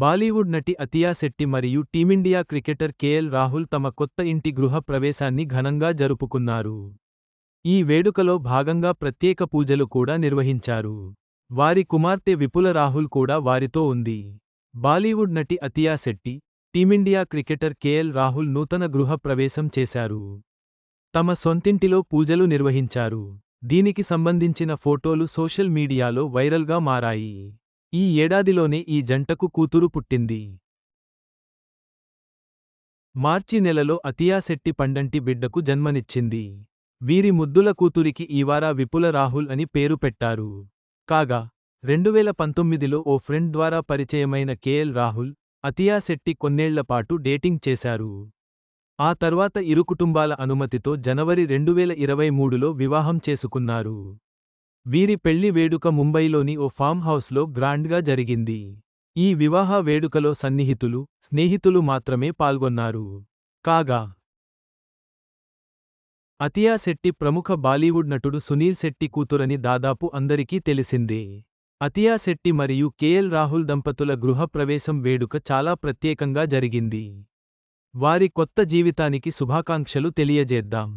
బాలీవుడ్ నటి అతియా శెట్టి మరియు team India cricketer KL Rahul తమ కొత్త ఇంటి గృహ ప్రవేశాన్ని ఘనంగా జరుపుకున్నారు. ఈ వేడుకలో భాగంగా ప్రత్యేక పూజలు కూడా నిర్వహించారు. వారి కుమార్తె విపుల రాహుల్ కూడా వారితో ఉంది. బాలీవుడ్ నటి Athiya Shetty team India cricketer KL Rahul నూతన గృహ ప్రవేశం చేశారు. తమ సొంతింటిలో పూజలు నిర్వహించారు. దీనికి సంబంధించిన ఫోటోలు సోషల్ మీడియాలో వైరల్గా మారాయి. ఈ ఏడాదిలోనే ఈ జంటకు కూతురు పుట్టింది. మార్చి నెలలో అతియాశెట్టి పండంటి బిడ్డకు జన్మనిచ్చింది. వీరి ముద్దుల కూతురికి ఈవారా విపుల రాహుల్ అని పేరు పెట్టారు. కాగా రెండువేల పంతొమ్మిదిలో ఓ ఫ్రెండ్ ద్వారా పరిచయమైన కేఎల్ రాహుల్ అతియాశెట్టి కొన్నేళ్ళపాటు డేటింగ్ చేశారు. ఆ తర్వాత ఇరు కుటుంబాల అనుమతితో జనవరి రెండువేల ఇరవై మూడులో వివాహం చేసుకున్నారు. వీరి పెళ్ళి వేడుక ముంబైలోని ఓ ఫామ్ హౌస్లో గ్రాండ్గా జరిగింది. ఈ వివాహ వేడుకలో సన్నిహితులు స్నేహితులు మాత్రమే పాల్గొన్నారు. కాగా అతియా శెట్టి ప్రముఖ బాలీవుడ్ నటుడు సునీల్ శెట్టి కూతురని దాదాపు అందరికీ తెలిసిందే. అతియా శెట్టి మరియు కేఎల్ రాహుల్ దంపతుల గృహప్రవేశం వేడుక చాలా ప్రత్యేకంగా జరిగింది. వారి కొత్త జీవితానికి శుభాకాంక్షలు తెలియజేద్దాం.